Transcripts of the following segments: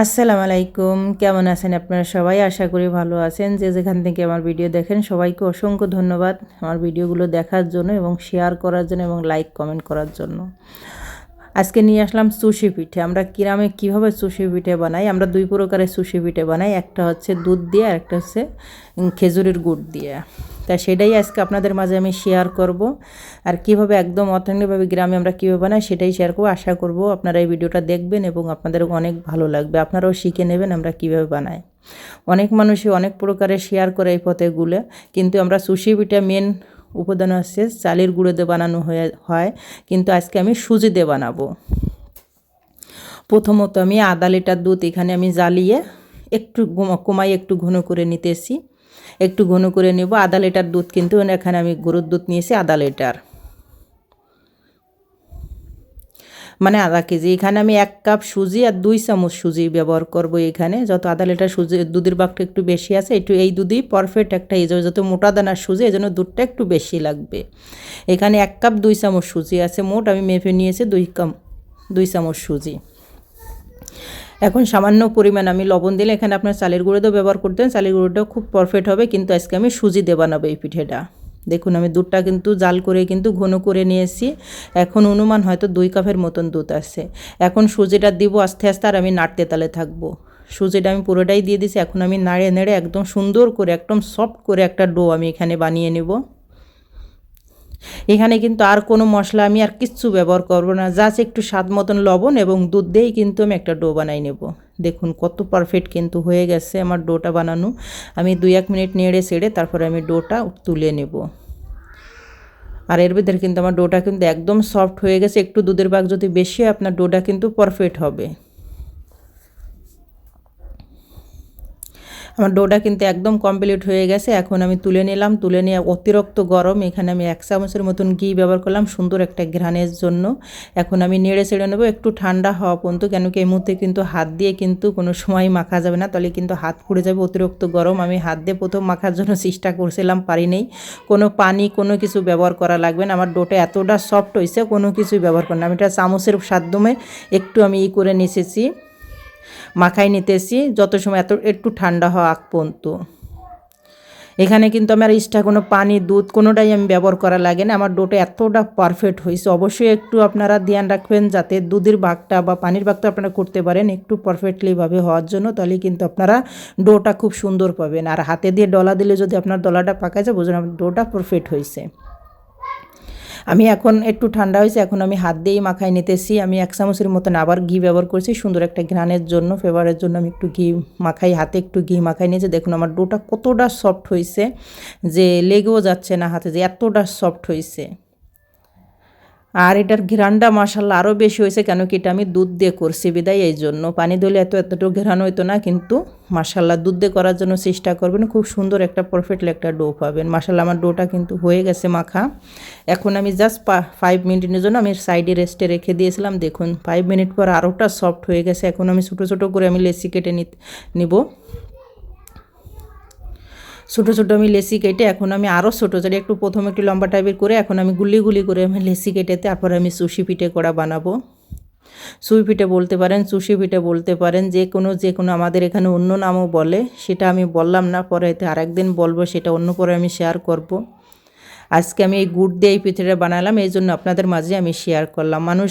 আসসালামু আলাইকুম কেমন আছেন আপনারা সবাই? আশা করি ভালো আছেন। যে যেখান থেকে আমার ভিডিও দেখেন, সবাইকে অসংখ্য ধন্যবাদ আমার ভিডিওগুলো দেখার জন্য এবং শেয়ার করার জন্য এবং লাইক কমেন্ট করার জন্য। আজকে নিয়ে আসলাম সুশি পিঠে। আমরা কিরামে কীভাবে সুশি পিঠে বানাই? আমরা দুই প্রকারের সুশি পিঠে বানাই। একটা হচ্ছে দুধ দিয়ে আর একটা হচ্ছে খেজুরের গুড় দিয়ে। তা সেটাই আজকে আপনাদের মাঝে আমি শেয়ার করব। আর কীভাবে একদম অথেন্টিকভাবে গ্রামে আমরা কীভাবে বানাই সেটাই শেয়ার করব। আশা করব আপনারা এই ভিডিওটা দেখবেন এবং আপনাদের অনেক ভালো লাগবে। আপনারাও শিখে নেবেন আমরা কীভাবে বানাই। অনেক মানুষই অনেক প্রকারে শেয়ার করে এই পথেগুলো কিন্তু আমরা সুশি পিঠে মেন উপাদান হচ্ছে চালের গুঁড়ো দিয়ে বানানো হয়ে হয়। কিন্তু আজকে আমি সুজি দিয়ে বানাবো। প্রথমত আমি আধা লিটার দুধ এখানে আমি জ্বালিয়ে একটু কমাই একটু ঘন করে নিতেছি। একটু ঘন করে নেব। আধা লিটার দুধ কিন্তু এখানে আমি গরুর দুধ নিয়েছি আধা লিটার। মানে আধা কেজি। এখানে আমি এক কাপ সুজি আর দুই চামচ সুজি ব্যবহার করব এখানে। যত আধা লিটার সুজি, দুধের বাগটা একটু বেশি আছে, একটু এই দুধই পারফেক্ট একটা এই যত মোটা দানার সুজি, এই জন্য দুধটা একটু বেশি লাগবে। এখানে এক কাপ দুই চামচ সুজি আছে। মোট আমি মেপে নিয়েছি দুই কাপ, দুই চামচ সুজি। এখন সামান্য পরিমাণ আমি লবণ দিলে এখানে আপনার চালের গুঁড়ো দিয়ে ব্যবহার করতেন চালের গুঁড়োটাও খুব পারফেক্ট হবে, কিন্তু আজকে আমি সুজি দিয়ে বানাবো এই পিঠেটা। দেখুন, আমি দুধটা কিন্তু জাল করে কিন্তু ঘন করে নিয়েছি। এখন অনুমান হয়তো দুই কাপের মতন দুধ আছে। এখন সুজিটা দিব আস্তে আস্তে আর আমি নাড়তে তালে থাকব। সুজিটা আমি পুরোটাই দিয়ে দিছি। এখন আমি নাড়ে নেড়ে একদম সুন্দর করে, একদম সফট করে একটা ডো আমি এখানে বানিয়ে নেব। এখানে কিন্তু আর কোনো মশলা আমি আর কিচ্ছু ব্যবহার করব না জাস্ট একটু স্বাদ মতন লবণ এবং দুধ দিয়েই কিন্তু আমি একটা ডো বানাই নেব। দেখুন কত পারফেক্ট কিন্তু হয়ে গেছে আমার ডোটা বানানো। আমি দুই এক মিনিট নেড়ে ছেড়ে তারপরে আমি ডোটা তুলে নেব। আর এর ভিতরে কিন্তু আমার ডোটা কিন্তু একদম সফট হয়ে গেছে, একটু দুধের ভাগ যদি বেশি হয়, আপনার ডোটা কিন্তু পারফেক্ট হবে। আমার ডোটা কিন্তু একদম কমপ্লিট হয়ে গেছে। এখন আমি তুলে নিলাম, তুলে নিয়ে অতিরিক্ত গরম, এখানে আমি এক চামচের মতন ঘি ব্যবহার করলাম, সুন্দর একটা ঘ্রাণের জন্য। এখন আমি নেড়ে ছেড়ে নেব, একটু ঠান্ডা হওয়া পর্যন্ত, কেন কি এই মুহূর্তে কিন্তু হাত দিয়ে কিন্তু কোনো সময় মাখা যাবে না, তাহলে কিন্তু হাত পুড়ে যাবে অতিরিক্ত গরম। আমি হাত দিয়ে প্রথম মাখার জন্য চেষ্টা করছিলাম পারি নেই কোনো পানি, কোনো কিছু ব্যবহার করা লাগবে না, আমার ডোটা এতটা সফট হয়েছে, কোনো কিছুই ব্যবহার করি না। আমি এটা চামচের সাধ্যমে একটু আমি ই করে নিয়েছি মাখাই নিতেছি, যত সময় এত, একটু ঠান্ডা হওয়া আগ পর্যন্ত। এখানে কিন্তু আমার এক্সট্রা কোনো পানি, দুধ কোনোটাই আমি ব্যবহার করা লাগে না। আমার ডোটা এতটা পারফেক্ট হয়েছে। অবশ্যই একটু আপনারা ধ্যান রাখবেন যাতে দুধের ভাগটা বা পানির ভাগটা আপনারা করতে পারেন একটু পারফেক্টলিভাবে হওয়ার জন্য, তাহলে কিন্তু আপনারা ডোটা খুব সুন্দর পাবেন। আর হাতে দিয়ে ডলা দিলে যদি আপনার ডলাটা পাকা যায়, বুঝুন আপনার ডোটা পারফেক্ট হয়েছে। আমি এখন একটু ঠান্ডা হয়েছে, এখন আমি হাত দিয়েই মাখায় নিতেছি। আমি এক চামচের মতন আবার ঘি ব্যবহার করছি, সুন্দর একটা ঘ্রাণের জন্য, ফেভারের জন্য আমি একটু ঘি মাখাই, হাতে একটু ঘি মাখাই নিয়েছি। দেখুন আমার ডোটা কতটা সফট হয়েছে, যে লেগেও যাচ্ছে না হাতে, যে এতটা সফট হয়েছে। আর এটার ঘ্রানটা মাসাল্লাহ আরও বেশি হয়েছে কেন কি এটা আমি দুধ দিয়ে করছি বিদায়, এই জন্য। পানি দিলে এত, এতটুকু ঘ্রান হইতো না, কিন্তু মাসাল্লাহ দুধ দিয়ে করার জন্য চেষ্টা করবেন। খুব সুন্দর একটা পারফেক্টলি একটা ডো পাবেন। মাসাল্লাহ আমার ডোটা কিন্তু হয়ে গেছে মাখা। এখন আমি জাস্ট ফাইভ মিনিটের জন্য আমি সাইডে রেস্টে রেখে দিয়েছিলাম। দেখুন ফাইভ মিনিট পর আরোটা সফট হয়ে গেছে। এখন আমি ছোটো ছোটো করে আমি লেসি কেটে নিব। ছোটো ছোটো আমি লেসি কেটে এখন আমি আরও ছোটো ছোটো একটু প্রথমে একটু লম্বা টাইপের করে এখন আমি গুলি গুলি করে আমি লেসি কেটে তারপরে আমি সুশি পিঠে করা বানাবো সুই পিঠে বলতে পারেন, সুশি পিঠে বলতে পারেন, যে কোনো যে কোনো আমাদের এখানে অন্য নামও বলে, সেটা আমি বললাম না, পরে হয়তো আরেকদিন বলব, সেটা অন্য পরে আমি শেয়ার করব। আজকে আমি এই গুড় দিয়ে এই পিঠেটা বানালাম, এই জন্য আপনাদের মাঝে আমি শেয়ার করলাম। মানুষ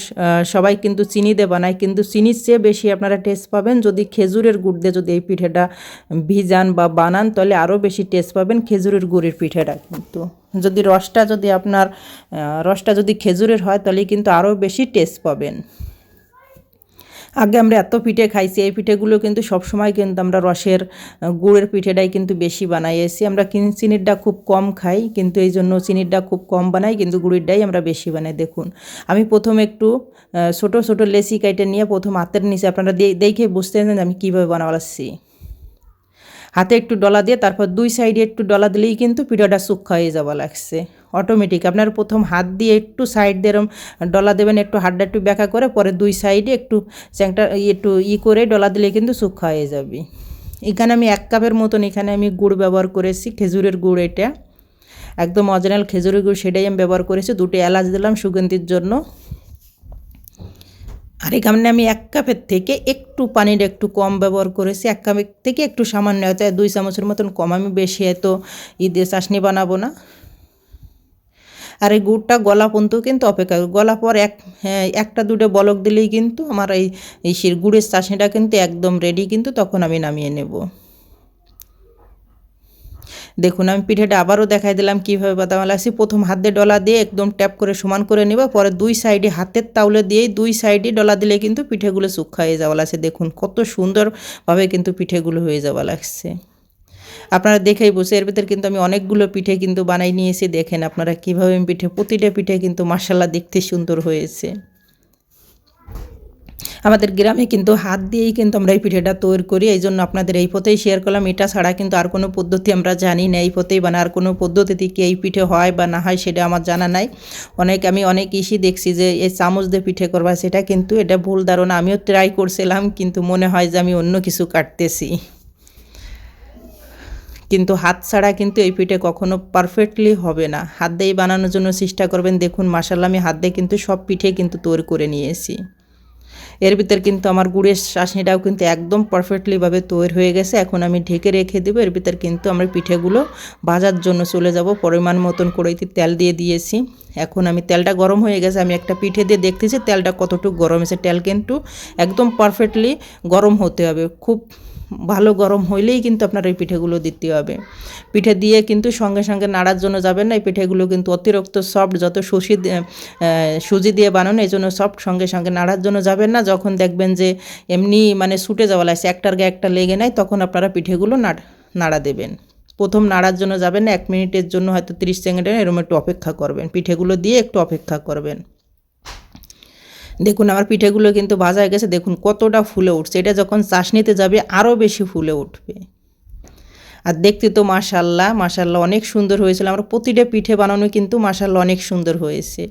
সবাই কিন্তু চিনি দিয়ে বানায়, কিন্তু চিনির চেয়ে বেশি আপনারা টেস্ট পাবেন। যদি খেজুরের গুড় দিয়ে যদি এই পিঠেটা ভিজান বা বানান, তাহলে আরও বেশি টেস্ট পাবেন খেজুরের গুড়ের পিঠেটা কিন্তু। যদি রসটা যদি আপনার রসটা যদি খেজুরের হয়, তাহলে কিন্তু আরও বেশি টেস্ট পাবেন। আগে আমরা এত পিঠে খাইছি, এই পিঠেগুলো কিন্তু সব সময় কিন্তু আমরা রসের গুড়ের পিঠেটাই কিন্তু বেশি বানাইয়েছি। আমরা চিনিরটা খুব কম খাই, কিন্তু এই জন্য চিনিরটা খুব কম বানাই, কিন্তু গুড়িরটাই আমরা বেশি বানাই। দেখুন, আমি প্রথম একটু ছোট ছোট লেসি কাইটে নিয়ে প্রথম হাতের নিচে আপনারা দেখে বুঝতে আমি কীভাবে বানাচ্ছি হাতে একটু ডলা দিয়ে, তারপর দুই সাইডে একটু ডলা দিলেই কিন্তু পিঠাটা শুক্ষা হয়ে যাওয়া লাগছে। অটোমেটিক আপনার প্রথম হাত দিয়ে একটু সাইড দিয়ে এরম ডলা দেবেন, একটু হাতটা একটু ব্যাখ্যা করে, পরে দুই সাইডে একটু চ্যাংটা একটু ই করে ডলা দিলে কিন্তু শুক্ষা হয়ে যাবে। এখানে আমি এক কাপের মতন এখানে আমি গুড় ব্যবহার করেছি, খেজুরের গুড় এটা। একদম অরিজিনাল খেজুরের গুড় সেটাই আমি ব্যবহার করেছি, দুটো এলাচ দিলাম সুগন্ধির জন্য। আর এখানে আমি এক কাপের থেকে একটু পানির একটু কম ব্যবহার করেছি, এক কাপের থেকে একটু সামান্য, হয়তো দুই চামচের মতন কম। আমি বেশি এত ঈদের চাশনি বানাবো না। আর এই গুড়টা গলা পর্যন্ত কিন্তু অপেক্ষা গলা পর এক হ্যাঁ, একটা দুটো বলক দিলেই কিন্তু আমার এই এই গুড়ের চাশনিটা কিন্তু একদম রেডি কিন্তু তখন আমি নামিয়ে নেব। দেখুন আমি পিঠেটা আবারও দেখাই দিলাম কীভাবে বাদাম লাগছি প্রথম হাত দিয়ে ডলা দিয়ে একদম ট্যাপ করে সমান করে নেব পরে দুই সাইডে হাতের তাউলে দিয়েই দুই সাইডে ডলা দিলে কিন্তু পিঠেগুলো শুক্ষা হয়ে যাওয়া লাগছে। দেখুন কত সুন্দরভাবে কিন্তু পিঠেগুলো হয়ে যাওয়া লাগছে। আপনারা দেখেই বসে এর ভিতরে কিন্তু আমি অনেকগুলো পিঠে কিন্তু বানাই নিয়েছি, দেখেন আপনারা কীভাবে পিঠে, প্রতিটা পিঠে কিন্তু মার্শাল্লাহ দেখতে সুন্দর হয়েছে। আমাদের গ্রামে কিন্তু হাত দিয়েই কিন্তু আমরা এই পিঠেটা তৈরি করি, এই জন্য আপনাদের এই পথেই শেয়ার করলাম। এটা ছাড়া কিন্তু আর কোনো পদ্ধতি আমরা জানি না, এই পথেই বানা আর কোনো পদ্ধতিতে কি এই পিঠে হয় বা না হয় সেটা আমার জানা নাই। অনেক, আমি অনেক ইসি দেখছি যে এই চামচ দিয়ে পিঠে করবা, সেটা কিন্তু এটা ভুল ধারণা, আমিও ট্রাই করছিলাম, কিন্তু মনে হয় যে আমি অন্য কিছু কাটতেছি। কিন্তু হাত ছাড়া কিন্তু এই পিঠে কখনো পারফেক্টলি হবে না। হাত দিয়েই বানানোর জন্য চেষ্টা করবেন। দেখুন মাসাল্লাহ আমি হাত দিয়ে কিন্তু সব পিঠে কিন্তু তৈরি করে নিয়েছি। এর ভিতর কিন্তু আমার গুড়ের চাশনিটাও কিন্তু একদম পারফেক্টলিভাবে তৈরি হয়ে গেছে। এখন আমি ঢেকে রেখে দেবো। এর ভিতর কিন্তু আমার পিঠেগুলো ভাজার জন্য চলে যাব। পরিমাণ মতন কড়াইতে তেল দিয়ে দিয়েছি। এখন আমি তেলটা গরম হয়ে গেছে। আমি একটা পিঠে দিয়ে দেখতেছি তেলটা কতটুকু গরম হয়েছে। তেল কিন্তু একদম পারফেক্টলি গরম হতে হবে। খুব ভালো গরম হইলেই কিন্তু আপনার এই পিঠেগুলো দিতে হবে। পিঠে দিয়ে কিন্তু সঙ্গে সঙ্গে নাড়ার জন্য যাবেন না, এই পিঠেগুলো কিন্তু অতিরিক্ত সফট যত সুশি সুজি দিয়ে বানানো, এই জন্য সফট সঙ্গে সঙ্গে নাড়ার জন্য যাবেন না। যখন দেখবেন যে এমনি মানে ছুটে যাওয়া লাগছে, একটার গায়ে একটা লেগে নেয় তখন আপনারা পিঠেগুলো নাড়া দেবেন। প্রথম নাড়ার জন্য যাবেন না, এক মিনিটের জন্য হয়তো তিরিশ সেকেন্ডের এরকম একটু অপেক্ষা করবেন। পিঠেগুলো দিয়ে একটু অপেক্ষা করবেন। দেখুন আমার পিঠেগুলো কিন্তু ভাজা হয়ে গেছে, দেখুন কতটা ফুলে উঠছে। এটা যখন চাশনিতে যাবে, আরও বেশি ফুলে উঠবে। আর দেখতে তো মাশাল্লাহ মাশাল্লাহ অনেক সুন্দর হয়েছিল। আমার প্রতিটা পিঠে বানানো কিন্তু মাশাল্লাহ অনেক সুন্দর হয়েছে।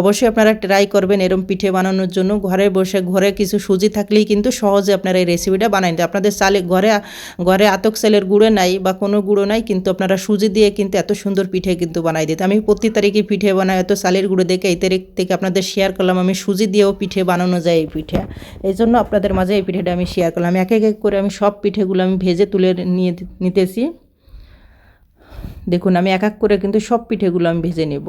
অবশ্যই আপনারা ট্রাই করবেন এরম পিঠে বানানোর জন্য। ঘরে বসে, ঘরে কিছু সুজি থাকলেই কিন্তু সহজে আপনারা এই রেসিপিটা বানাই দিতে আপনাদের চালে, ঘরে ঘরে আতক চালের গুঁড়ো নাই বা কোনো গুঁড়ো নাই, কিন্তু আপনারা সুজি দিয়ে কিন্তু এত সুন্দর পিঠে কিন্তু বানাই দিতে। আমি প্রতি তারিখে পিঠে বানাই, এত চালের গুঁড়ো দেখে এই তারিখ থেকে আপনাদের শেয়ার করলাম। আমি সুজি দিয়েও পিঠে বানানো যায় এই পিঠে। এই জন্য আপনাদের মাঝে এই পিঠেটা আমি শেয়ার করলাম। এক এক করে আমি সব পিঠেগুলো আমি ভেজে তুলে নিয়ে, নিতে দিতেছি দেখুন, আমি এক এক করে কিন্তু সব পিঠেগুলো আমি ভেজে নেব।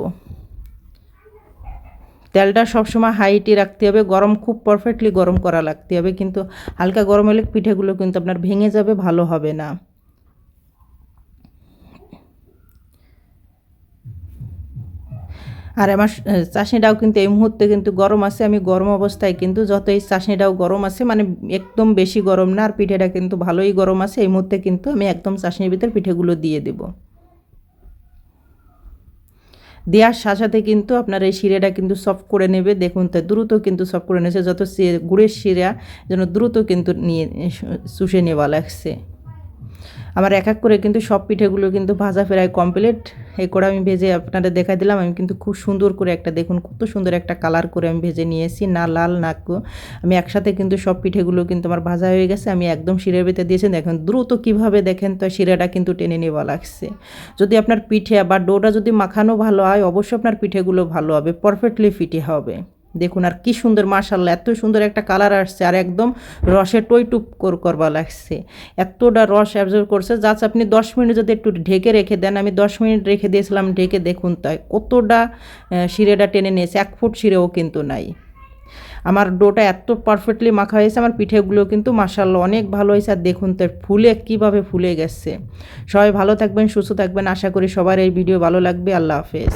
তেলটা সবসময় হাইটে রাখতে হবে, গরম খুব পারফেক্টলি গরম করা লাগতে হবে, কিন্তু হালকা গরম হলে পিঠেগুলো কিন্তু আপনার ভেঙে যাবে, ভালো হবে না। আর আমার চাশনিটাও কিন্তু এই মুহূর্তে কিন্তু গরম আছে, আমি গরম অবস্থায় কিন্তু যত এই চাশনিটাও গরম আছে মানে একদম বেশি গরম না, আর পিঠেটা কিন্তু ভালোই গরম আছে, এই মুহূর্তে কিন্তু আমি একদম চাশনির ভিতরে পিঠেগুলো দিয়ে দেবো। দেওয়ার সাথে কিন্তু আপনার এই শিরেটা কিন্তু সফট করে নেবে, দেখুন তো, দ্রুত কিন্তু সফট করে নিয়েছে, যত গুড়ের শিরা যেন দ্রুত কিন্তু নিয়ে, শুষে নেওয়া লাগছে। আমার এক এক করে কিন্তু সব পিঠেগুলো কিন্তু ভাজা ফেরায় কমপ্লিট এই করে আমি ভেজে আপনাদের দেখাই দিলাম। আমি কিন্তু খুব সুন্দর করে একটা দেখুন, কত সুন্দর একটা কালার করে আমি ভেজে নিয়েছি, না লাল, না আমি একসাথে কিন্তু সব পিঠেগুলো কিন্তু আমার ভাজা হয়ে গেছে। আমি একদম শিরের ভিতরে দিয়েছি। দেখেন দ্রুত কীভাবে দেখেন তো শিরাটা কিন্তু টেনে নেওয়া লাগছে যদি আপনার পিঠে বা ডোটা যদি মাখানো ভালো হয়, অবশ্যই আপনার পিঠেগুলো ভালো হবে পারফেক্টলি ফিটে হবে। দেখুন আর কি সুন্দর মাশাল্লাহ এত সুন্দর একটা কালার আসছে আর একদম রসে টই টুপ করবা লাগছে। এতটা রস অ্যাবজর্ভ করছে যাচ্ছে আপনি দশ মিনিট যদি একটু ঢেকে রেখে দেন, আমি দশ মিনিট রেখে দিয়েছিলাম, ঢেকে দেখুন তাই, কতটা শিরেটা টেনে নিয়েছে, এক ফুট শিরেও কিন্তু নাই। আমার ডোটা এত পারফেক্টলি মাখা হয়েছে, আমার পিঠেগুলো কিন্তু মাসাল্লাহ অনেক ভালো হয়েছে, আর দেখুন তো ফুলে কীভাবে ফুলে গেছে। সবাই ভালো থাকবেন, সুস্থ থাকবেন, আশা করি সবার এই ভিডিও ভালো লাগবে, আল্লাহ হাফেজ।